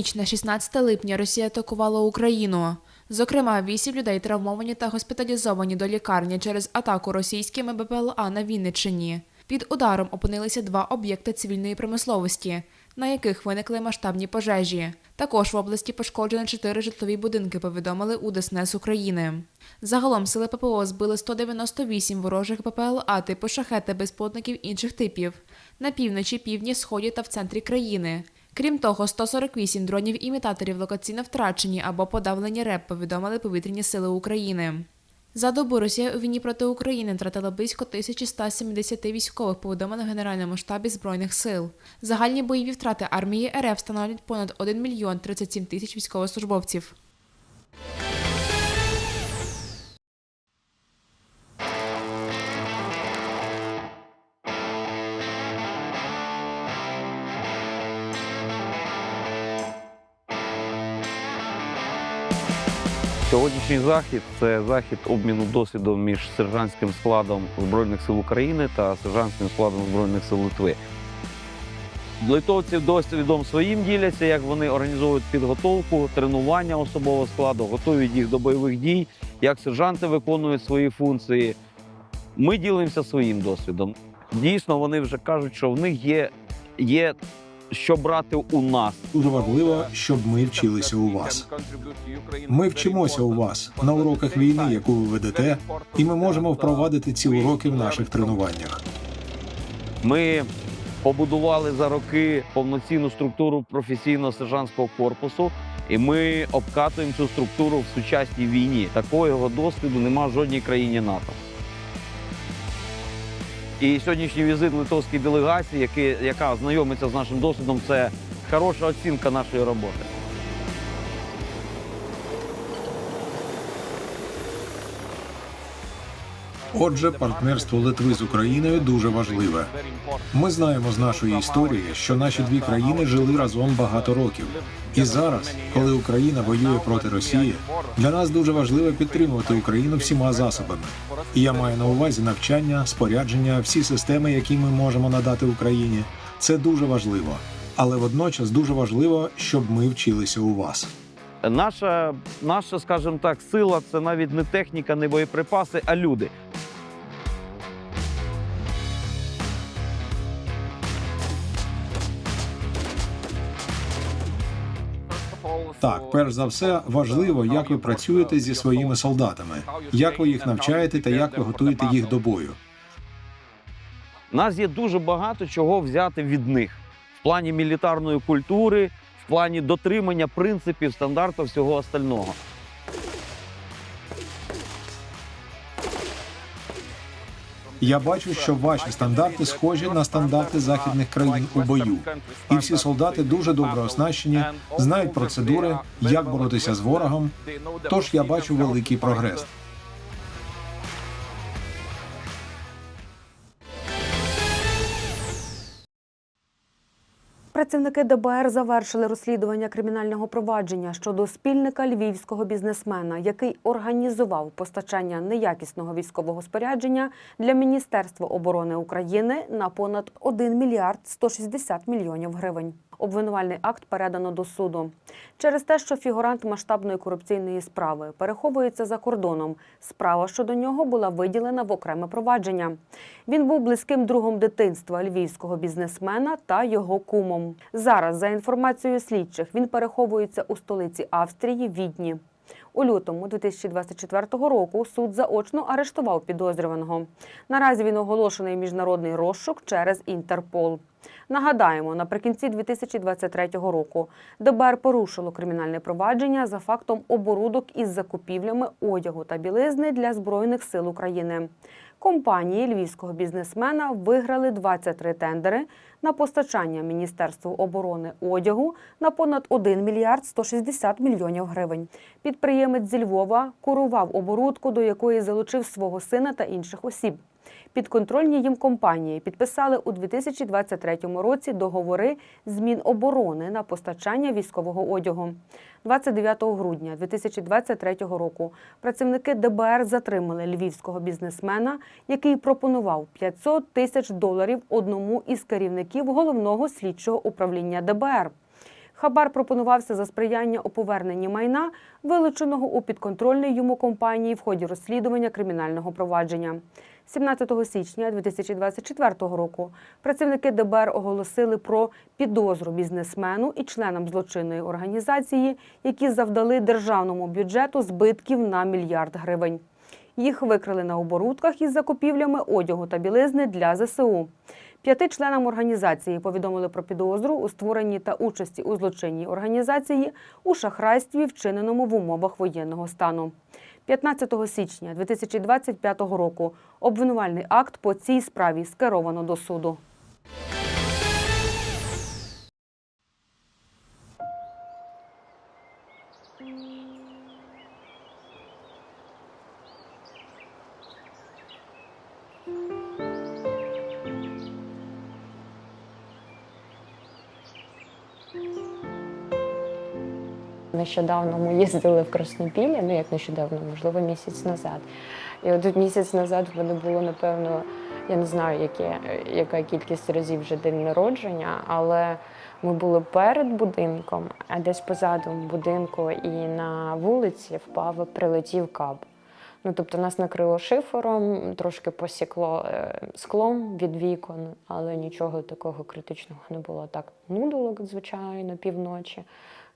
ніч на 16 липня Росія атакувала Україну. Зокрема, вісім людей травмовані та госпіталізовані до лікарні через атаку російськими БПЛА на Вінниччині. Під ударом опинилися два об'єкти цивільної промисловості, на яких виникли масштабні пожежі. Також в області пошкоджено чотири житлові будинки, повідомили у ДСНС України. Загалом сили ППО збили 198 ворожих БПЛА типу шахети безпілотників інших типів на півночі, півдні, сході та в центрі країни. Крім того, 148 дронів-імітаторів локаційно втрачені або подавлені РЕП, повідомили повітряні сили України. За добу Росія у війні проти України втратила близько 1170 військових, повідомили в Генеральному штабі Збройних сил. Загальні бойові втрати армії РФ становлять понад 1 мільйон 37 тисяч військовослужбовців. Сьогоднішній захід це захід обміну досвідом між сержантським складом Збройних сил України та сержантським складом Збройних сил Литви. Литовці досвідом своїм діляться, як вони організовують підготовку, тренування особового складу, готують їх до бойових дій, як сержанти виконують свої функції. Ми ділимося своїм досвідом. Дійсно, вони вже кажуть, що в них є, є що брати у нас. Дуже важливо, щоб ми вчилися у вас. Ми вчимося у вас на уроках війни, яку ви ведете, і ми можемо впровадити ці уроки в наших тренуваннях. Ми побудували за роки повноцінну структуру професійного сержантського корпусу, і ми обкатуємо цю структуру в сучасній війні. Такого досвіду нема в жодній країні НАТО. І сьогоднішній візит литовської делегації, яка знайомиться з нашим досвідом, це хороша оцінка нашої роботи. Отже, партнерство Литви з Україною дуже важливе. Ми знаємо з нашої історії, що наші дві країни жили разом багато років. І зараз, коли Україна воює проти Росії, для нас дуже важливо підтримувати Україну всіма засобами. І я маю на увазі навчання, спорядження, всі системи, які ми можемо надати Україні. Це дуже важливо. Але водночас дуже важливо, щоб ми вчилися у вас. Наша, наша, скажімо так, сила це навіть не техніка, не боєприпаси, а люди. Так, перш за все, важливо, як ви працюєте зі своїми солдатами, як ви їх навчаєте та як ви готуєте їх до бою. У нас є дуже багато чого взяти від них в плані мілітарної культури, плані дотримання принципів, стандартів всього остального. Я бачу, що ваші стандарти схожі на стандарти західних країн у бою. І всі солдати дуже добре оснащені, знають процедури, як боротися з ворогом. Тож я бачу великий прогрес. Працівники ДБР завершили розслідування кримінального провадження щодо спільника львівського бізнесмена, який організував постачання неякісного військового спорядження для Міністерства оборони України на понад 1 мільярд 160 мільйонів гривень. Обвинувальний акт передано до суду. Через те, що фігурант масштабної корупційної справи переховується за кордоном, справа щодо нього була виділена в окреме провадження. Він був близьким другом дитинства львівського бізнесмена та його кумом. Зараз, за інформацією слідчих, він переховується у столиці Австрії Відні. У лютому 2024 року суд заочно арештував підозрюваного. Наразі він оголошений міжнародний розшук через Інтерпол. Нагадаємо, наприкінці 2023 року ДБР порушило кримінальне провадження за фактом оборудок із закупівлями одягу та білизни для Збройних сил України. Компанії львівського бізнесмена виграли 23 тендери на постачання Міністерству оборони одягу на понад 1 мільярд 160 мільйонів гривень. Підприємець зі Львова курував оборудку, до якої залучив свого сина та інших осіб. Підконтрольні їм компанії підписали у 2023 році договори з Міноборони на постачання військового одягу. 29 грудня 2023 року працівники ДБР затримали львівського бізнесмена, який пропонував 500 тисяч доларів одному із керівників головного слідчого управління ДБР. Хабар пропонувався за сприяння у поверненні майна, вилученого у підконтрольній йому компанії в ході розслідування кримінального провадження. 17 січня 2024 року працівники ДБР оголосили про підозру бізнесмену і членам злочинної організації, які завдали державному бюджету збитків на мільярд гривень. Їх викрили на оборудках із закупівлями одягу та білизни для ЗСУ. П'яти членам організації повідомили про підозру у створенні та участі у злочинній організації у шахрайстві, вчиненому в умовах воєнного стану. 15 січня 2025 року обвинувальний акт по цій справі скеровано до суду. Нещодавно ми їздили в Краснопілля, ну як нещодавно, можливо, місяць назад. І от місяць назад в мене було, напевно, я не знаю, яке, яка кількість разів вже день народження, але ми були перед будинком, а десь позаду будинку і на вулиці впав, прилетів каб. Ну, тобто нас накрило шифером, трошки посікло е, склом від вікон, але нічого такого критичного не було. Так, нудилок, звичайно, півночі.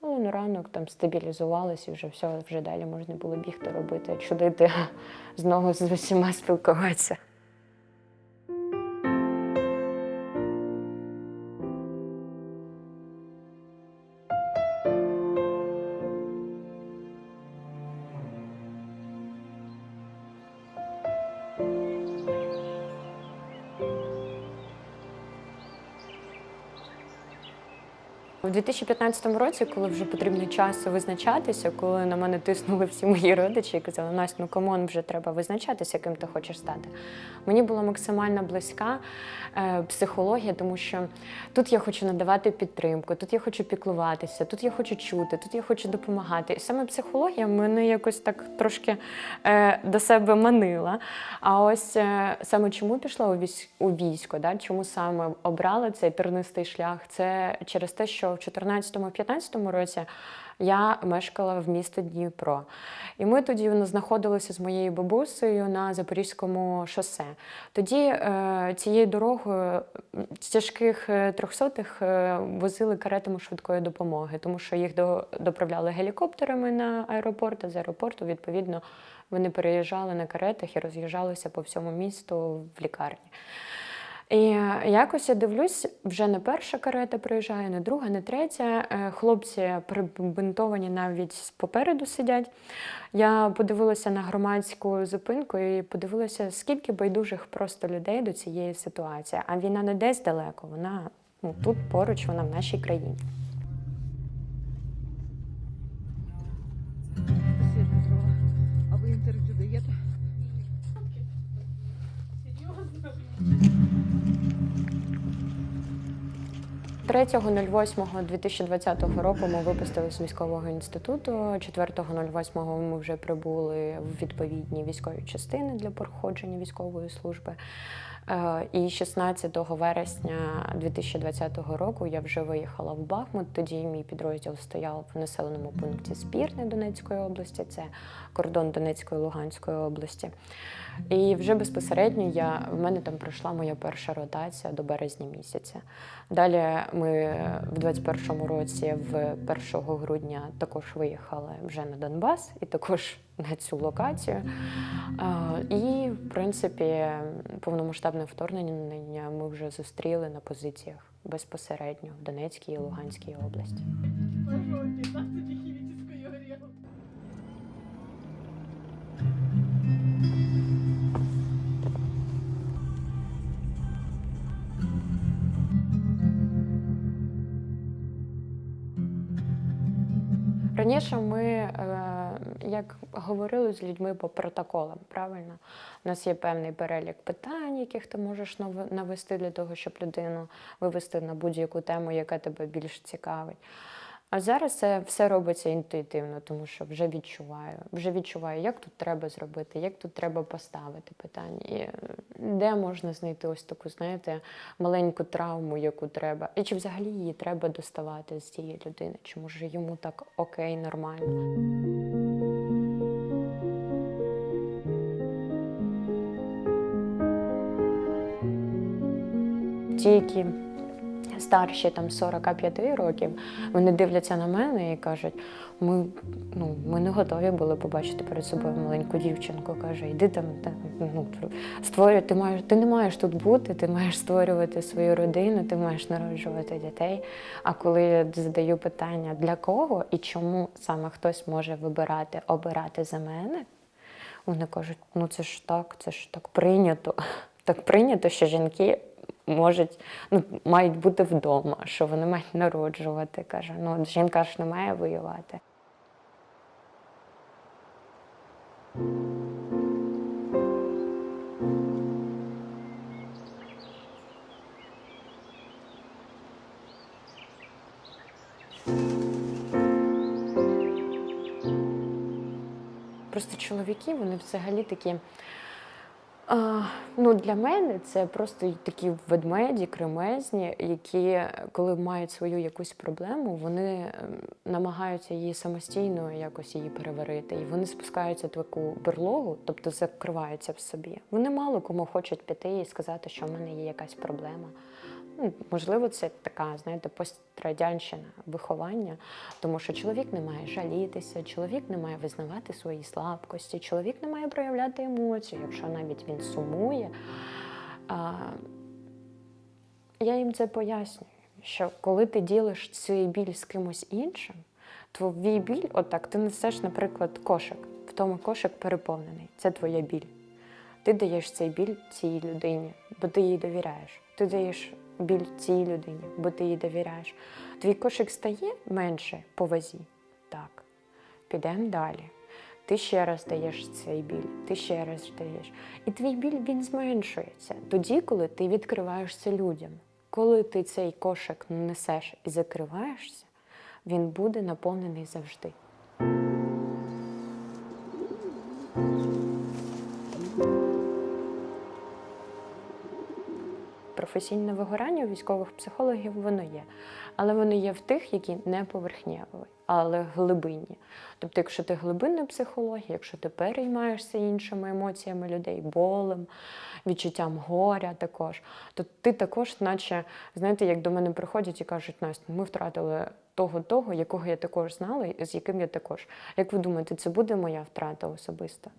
Але на ранок там стабілізувалися вже все, вже далі можна було бігти робити, чудити, знову з усіма спілкуватися. 2015 році, коли вже потрібно час визначатися, коли на мене тиснули всі мої родичі і казали, Настя, ну камон, вже треба визначатися, ким ти хочеш стати. Мені була максимально близька е, психологія, тому що тут я хочу надавати підтримку, тут я хочу піклуватися, тут я хочу чути, тут я хочу допомагати. І саме психологія мене якось так трошки е, до себе манила. А ось е, саме чому пішла у військ у військо, да? чому саме обрала цей тернистий шлях? Це через те, що в 2014-2015 році я мешкала в місті Дніпро. І ми тоді знаходилися з моєю бабусею на Запорізькому шосе. Тоді е, цією дорогою м, тяжких е, трьохсотих е, возили каретами швидкої допомоги, тому що їх доправляли гелікоптерами на аеропорт, а з аеропорту, відповідно, вони переїжджали на каретах і роз'їжджалися по всьому місту в лікарні. І е, якось я дивлюсь, вже не перша карета приїжджає, не друга, не третя. Е, Хлопці прибинтовані навіть попереду сидять. Я подивилася на громадську зупинку і подивилася, скільки байдужих просто людей до цієї ситуації. А війна не десь далеко, вона ну, тут поруч, вона в нашій країні. 3.08.2020 року ми випустили з військового інституту. 4.08 ми вже прибули в відповідні військові частини для проходження військової служби. Е, І 16 вересня 2020 року я вже виїхала в Бахмут. Тоді мій підрозділ стояв в населеному пункті Спірне Донецької області, це кордон Донецької Луганської області. І вже безпосередньо я, в мене там пройшла моя перша ротація до березня місяця. Далі ми в 21-му році, в 1 грудня, також виїхали вже на Донбас і також на цю локацію. І, в принципі, повномасштабне вторгнення ми вже зустріли на позиціях безпосередньо в Донецькій і Луганській області. Раніше ми, е, як говорили з людьми по протоколам, правильно? У нас є певний перелік питань, яких ти можеш навести для того, щоб людину вивести на будь-яку тему, яка тебе більш цікавить. А зараз це все робиться інтуїтивно, тому що вже відчуваю. Вже відчуваю, як тут треба зробити, як тут треба поставити питання, і де можна знайти ось таку, знаєте, маленьку травму, яку треба. І чи взагалі її треба доставати з цієї людини, чи може йому так окей, нормально. Ті, які старші там 45 років, вони дивляться на мене і кажуть: ми, ну, ми не готові були побачити перед собою маленьку дівчинку. Каже, йди там, та, ну, створюй, ти маєш, ти не маєш тут бути, ти маєш створювати свою родину, ти маєш народжувати дітей. А коли я задаю питання, для кого і чому саме хтось може вибирати, обирати за мене, вони кажуть, ну це ж так, це ж так прийнято. Так прийнято, що жінки можуть, ну, мають бути вдома, що вони мають народжувати. Каже, ну жінка ж не має воювати. Просто чоловіки, вони взагалі такі. А, ну, для мене це просто такі ведмеді, кремезні, які, коли мають свою якусь проблему, вони ем, намагаються її самостійно якось її переварити. І вони спускаються таку берлогу, тобто закриваються в собі. Вони мало кому хочуть піти і сказати, що в мене є якась проблема. Ну, можливо, це така, знаєте, пострадянщина виховання, тому що чоловік не має жалітися, чоловік не має визнавати свої слабкості, чоловік не має проявляти емоції, якщо навіть він сумує. А, я їм це пояснюю, що коли ти ділиш цей біль з кимось іншим, твій біль, отак, ти несеш, наприклад, кошик. В тому кошик переповнений. Це твоя біль. Ти даєш цей біль цій людині, бо ти їй довіряєш. Ти даєш біль цій людині, бо ти їй довіряєш. Твій кошик стає менше по вазі. Так. Підемо далі. Ти ще раз даєш цей біль, ти ще раз даєш. І твій біль він зменшується тоді, коли ти відкриваєшся людям. Коли ти цей кошик несеш і закриваєшся, він буде наповнений завжди. Професійне вигорання у військових психологів воно є, але воно є в тих, які не поверхневі, але глибинні. Тобто, якщо ти глибинна психологія, якщо ти переймаєшся іншими емоціями людей, болем, відчуттям горя також, то ти також, наче, знаєте, як до мене приходять і кажуть, Настя, ми втратили того, того, якого я також знала, і з яким я також. Як ви думаєте, це буде моя втрата особиста?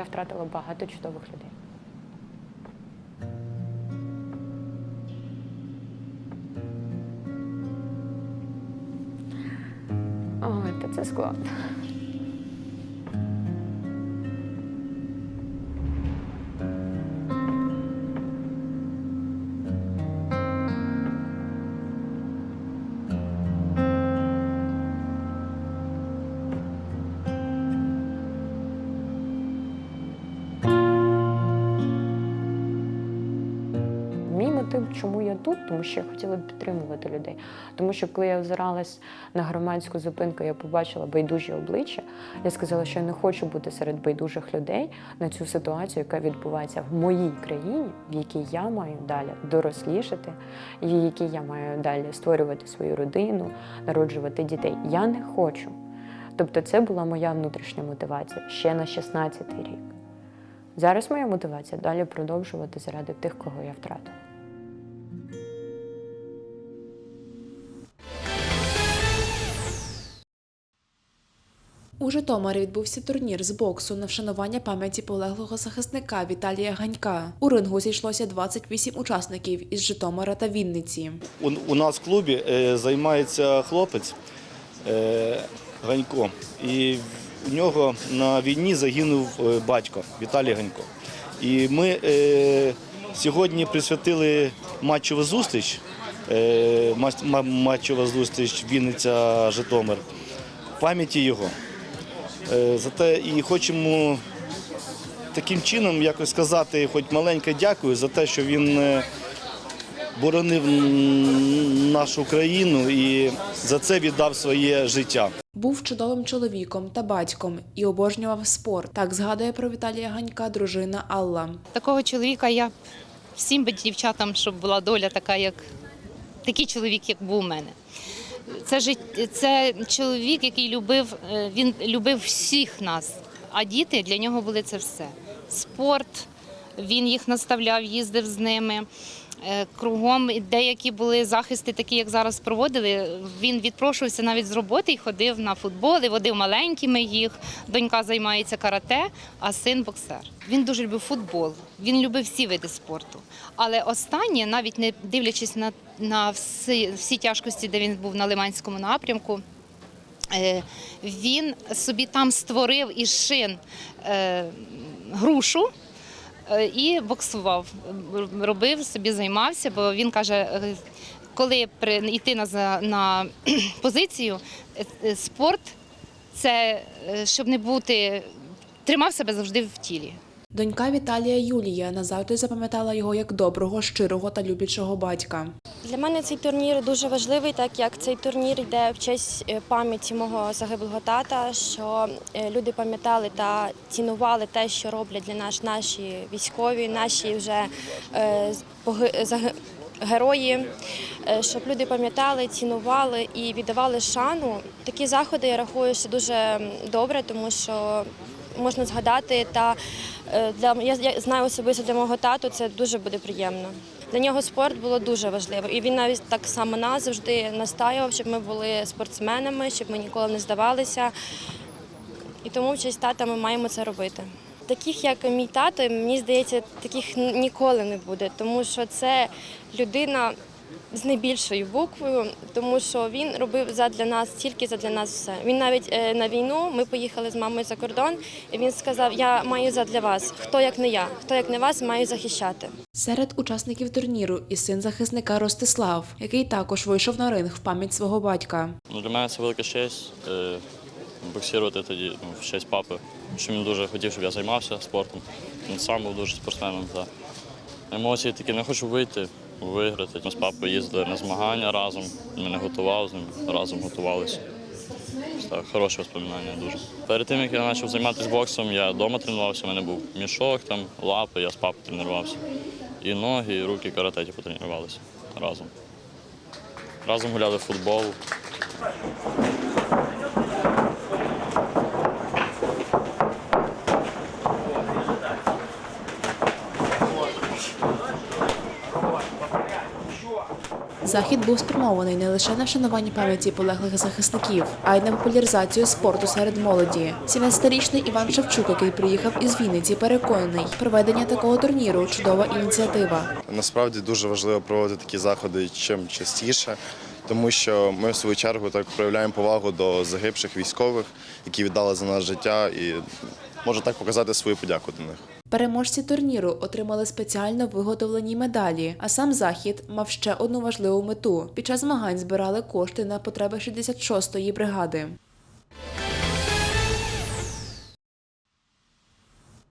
Я втратила багато чудових людей. Ой, та це складно. Чому я тут, тому що я хотіла підтримувати людей. Тому що коли я озиралась на громадську зупинку, я побачила байдужі обличчя. Я сказала, що я не хочу бути серед байдужих людей на цю ситуацію, яка відбувається в моїй країні, в якій я маю далі дорослішати, в якій я маю далі створювати свою родину, народжувати дітей. Я не хочу. Тобто, це була моя внутрішня мотивація ще на 16-й рік. Зараз моя мотивація далі продовжувати заради тих, кого я втратила. У Житомирі відбувся турнір з боксу на вшанування пам'яті полеглого захисника Віталія Ганька. У рингу зійшлося 28 учасників із Житомира та Вінниці. У, у нас в клубі е, займається хлопець е, Ганько. І у нього на війні загинув е, батько Віталій Ганько. І ми сьогодні присвятили матчову зустріч. Матчова зустріч Вінниця Житомир. пам'яті його. Е, Зате і хочемо таким чином якось сказати, хоч маленьке дякую за те, що він е, боронив нашу країну і за це віддав своє життя. Був чудовим чоловіком та батьком і обожнював спорт. Так згадує про Віталія Ганька дружина Алла. Такого чоловіка я б всім би дівчатам, щоб була доля така, як такий чоловік, як був у мене. Це жит- це чоловік, який любив, е, він любив всіх нас, а діти для нього були це все. Спорт, він їх наставляв, їздив з ними. Е, Кругом деякі були захисти, такі як зараз проводили. Він відпрошувався навіть з роботи і ходив на футбол, і водив маленькими їх. Донька займається карате, а син боксер. Він дуже любив футбол. Він любив всі види спорту. Але останнє, навіть не дивлячись на, на всі, всі тяжкості, де він був на Лиманському напрямку. е, Він собі там створив із шин е, грушу і боксував. Робив собі, займався, бо він каже, е, коли йти на, на позицію, е, е, спорт це е, щоб не бути, тримав себе завжди в тілі. Донька Віталія Юлія назавжди запам'ятала його як доброго, щирого та люблячого батька. Для мене цей турнір дуже важливий, так як цей турнір йде в честь е, пам'яті мого загиблого тата, що е, люди пам'ятали та цінували те, що роблять для нас наші військові, наші вже е, герої, е, щоб люди пам'ятали, цінували і віддавали шану. Такі заходи я рахую, що дуже добре, тому що можна згадати та для я знаю особисто для мого тату це дуже буде приємно. Для нього спорт було дуже важливо, і він навіть так само нас завжди настаював, щоб ми були спортсменами, щоб ми ніколи не здавалися. І тому в честь тата ми маємо це робити. Таких, як мій тато, мені здається, таких ніколи не буде, тому що це людина з найбільшою буквою, тому що він робив задля нас, тільки задля нас все. Він навіть е, на війну ми поїхали з мамою за кордон, і він сказав: Я маю задля вас. Хто як не я, хто як не вас, маю захищати. Серед учасників турніру і син захисника Ростислав, який також вийшов на ринг в пам'ять свого батька. Ну, для мене це велика честь е, боксувати тоді ну, в честь папи. Що він дуже хотів, щоб я займався спортом. Він сам був дуже спортсменом. Та. Емоції такі, не хочу вийти, виграти. Ми з папою їздили на змагання разом. Мене готував з ним, разом готувалися. Так, хороше воспоминання дуже. Перед тим, як я почав займатися боксом, я вдома тренувався, у мене був мішок, там, лапи, я з папою тренувався. І ноги, і руки, і карате типу, тренувалися разом. Разом гуляли в футбол. Захід був спрямований не лише на вшанування пам'яті полеглих захисників, а й на популяризацію спорту серед молоді. 17-річний Іван Шевчук, який приїхав із Вінниці, переконаний, проведення такого турніру чудова ініціатива. Насправді дуже важливо проводити такі заходи чим частіше, тому що ми в свою чергу так проявляємо повагу до загибших військових, які віддали за нас життя, і можу так показати свою подяку до них. Переможці турніру отримали спеціально виготовлені медалі. А сам захід мав ще одну важливу мету. Під час змагань збирали кошти на потреби 66-ї бригади.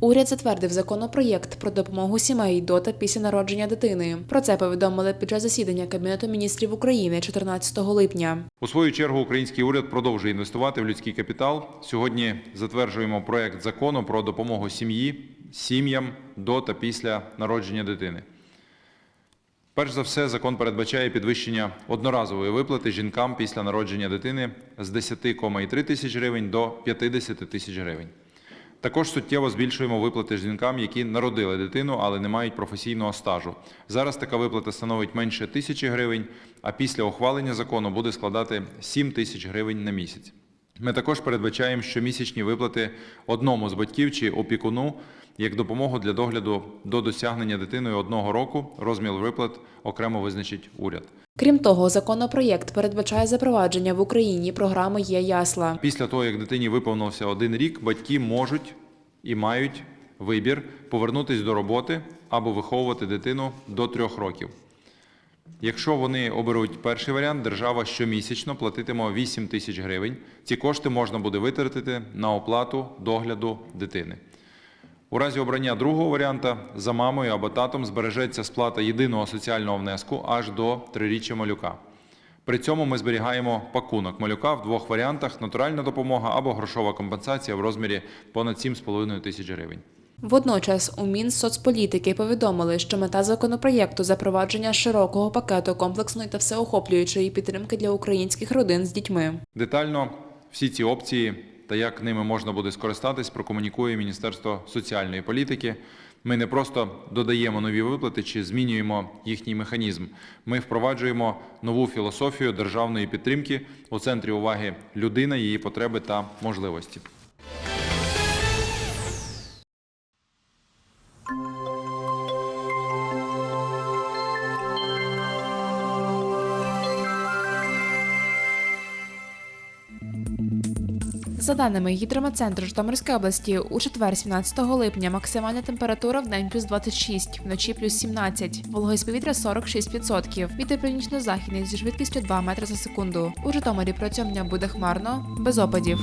Уряд затвердив законопроєкт про допомогу сімей до та після народження дитини. Про це повідомили під час засідання Кабінету міністрів України 14 липня. У свою чергу український уряд продовжує інвестувати в людський капітал. Сьогодні затверджуємо проект закону про допомогу сім'ї, сім'ям до та після народження дитини. Перш за все, закон передбачає підвищення одноразової виплати жінкам після народження дитини з 10,3 тисяч гривень до 50 тисяч гривень. Також суттєво збільшуємо виплати жінкам, які народили дитину, але не мають професійного стажу. Зараз така виплата становить менше тисячі гривень, а після ухвалення закону буде складати 7 тисяч гривень на місяць. Ми також передбачаємо щомісячні виплати одному з батьків чи опікуну як допомогу для догляду до досягнення дитиною одного року. Розмір виплат окремо визначить уряд. Крім того, законопроєкт передбачає запровадження в Україні програми Є ясла. Після того, як дитині виповнився один рік, батьки можуть і мають вибір повернутися до роботи або виховувати дитину до трьох років. Якщо вони оберуть перший варіант, держава щомісячно платитиме 8 тисяч гривень. Ці кошти можна буде витратити на оплату догляду дитини. У разі обрання другого варіанта за мамою або татом збережеться сплата єдиного соціального внеску аж до триріччя малюка. При цьому ми зберігаємо пакунок малюка в двох варіантах: натуральна допомога або грошова компенсація в розмірі понад 7,5 тисяч гривень. Водночас у Мінсоцполітики повідомили, що мета законопроєкту запровадження широкого пакету комплексної та всеохоплюючої підтримки для українських родин з дітьми. Детально всі ці опції та як ними можна буде скористатись, прокомунікує Міністерство соціальної політики. Ми не просто додаємо нові виплати чи змінюємо їхній механізм. Ми впроваджуємо нову філософію державної підтримки у центрі уваги людина, її потреби та можливості. За даними гідрометцентру Житомирської області, у четвер, 17 липня, максимальна температура в день плюс 26, вночі плюс 17, вологість повітря 46%, вітер північно-західний зі швидкістю 2 метри за секунду. У Житомирі протягом дня буде хмарно, без опадів.